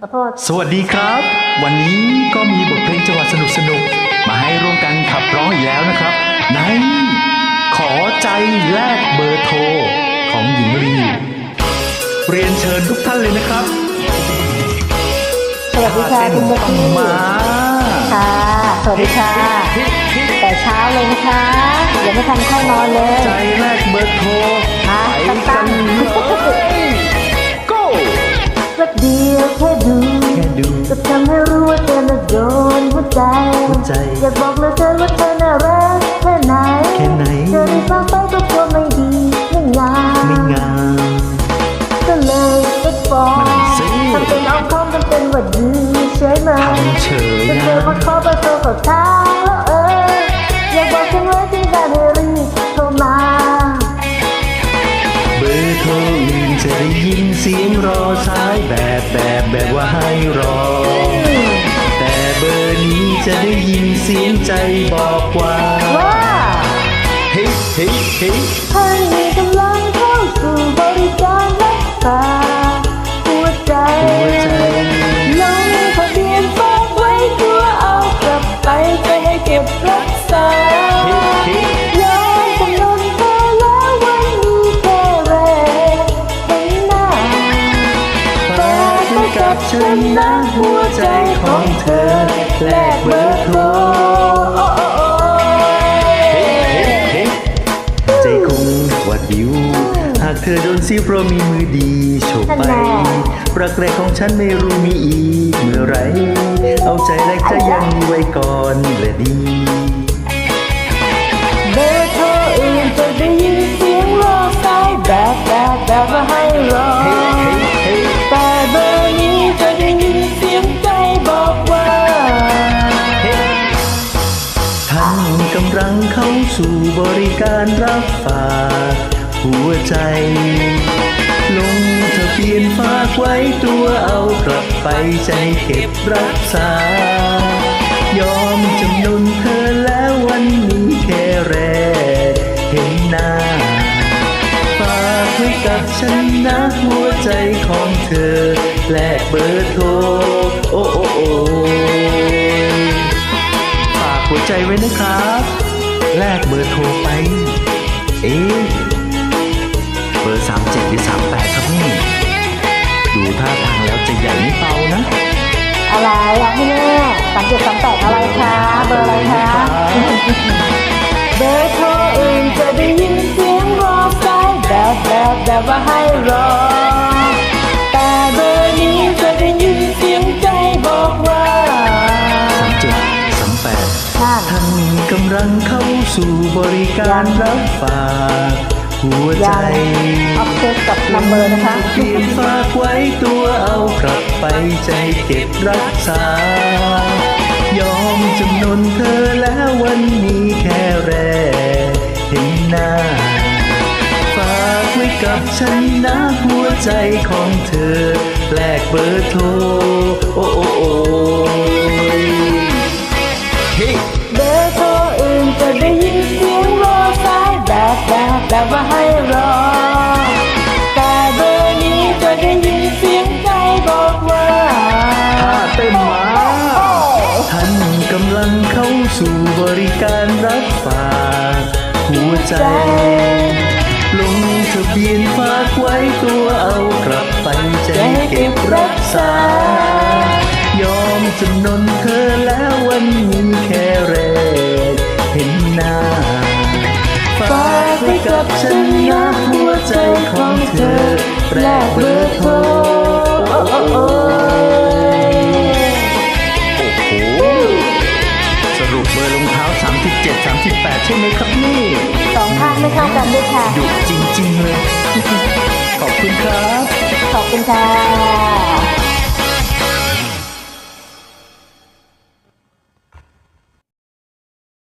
ขอโทษสวัสดีครับ วันนี้ก็มีบทเพลงจังหวะสนุกสนุกๆมาให้ร่วมกันขับร้องอีกแล้วนะครับ ในขอใจแลกเบอร์โทร ของหญิงลีเรียนเชิญทุกท่านเลยนะครับ สวัสดีค่ะคุณเบต้อกี้งมาค่ะ สวัสดีค่ะ แต่เช้าเลยนะคะยังไม่ทันเข้านอนเลย ใจแลกเบอร์โทรมาไป ใจ อยากบอกเลยเธอว่าเธอน่ารักแค่ไหนแค่ไหนเธอได้ฟังไปก็กลัวไม่ดีไม่งามไม่งามก็เลยไปฟ้องนั่นสิทำเป็นอ้อมค้อมทำเป็นว่าดีเฉยมาทำเฉยจะนะเจอมาขอเบอร์โทรเขาทางแล้วเอออยากบอกฉันไว้ที่การให้รีบโทรมาเบอร์โทรอื่นจะได้ยินเสียงรอสายแบบแบบแบบว่าให้รอ เสียงใจบอกว่า ว่า เฮ้ยเฮ้ยเฮ้ยท่านมีกำลัง นนะหัวใจของเธอแลกเบอร์โทรเฮ้ยใจคงหวัดวิว หากเธอโดนซีเพราะมีมือดีโฉบไป รักแรกของฉันไม่รู้มีอีกเมื่อไร เอาใจแรกจะยังมีไว้ก่อนและดี เข้าสู่บริการรับฝากหัวใจ ลงทะเบียนฝากไว้ตัวเอากลับไปใจเก็บรักษา ยอมจำนนเธอแล้ววันนี้แค่แรกเห็นหน้า ฝากไว้กับฉันนะหัวใจของเธอ แลกเบอร์โทร โอ้โอ้โอ้ฝากหัวใจไว้นะครับ แลกเบอร์โทรไป เอ๊ะเบอร์สามเจ็ดหรือสามแปดครับนี่ ดูท่าทางแล้วจะใหญ่ไม่เบานะ อะไรอะพี่แม่สามเจ็ดสามแปดอะไรคะ เบอร์อะไรคะเบอร์โทรอื่นจะได้ยินเสียงรอสายแบบแบบแบบว่า สู่บริการรับฝากหัวใจออฟเซสกับนัมเบอร์นะคะเพียงฝากไว้ตัวเอากลับไปใจเก็บรักษา ยอมจำนนเธอแล้ววันนี้แค่แรกเห็นหน้า ฝากไว้กับฉันนะหัวใจของเธอแลกเบอร์โทรโอ้โอ้โอ้เจะได้ยินเสียงรอสายแบบแบบแบบว่าให้รอ แต่เบอร์นี้จะได้ยินเสียงใจบอกว่าท่าเต้นมาท่านกำลังเข้าสู่บริการรับฝากหัวใจ ลงทะเบียนฝากไว้ตัวเอากลับไปใจเก็บรักษายอมจำนนเธอแล้ววันนี้แค่แรกเห็นหน้าฝากไว้กับฉันนะหัวใจของเธอแลกเบอร์โทรโอ้โอ้โอ้โหสรุปเบอร์รองเท้า 37 38 ใช่ไหมครับนี่สองข้างไม่เท่ากันด้วยค่ะดุจริง ๆ เลย ขอบคุณครับ ขอบคุณค่ะ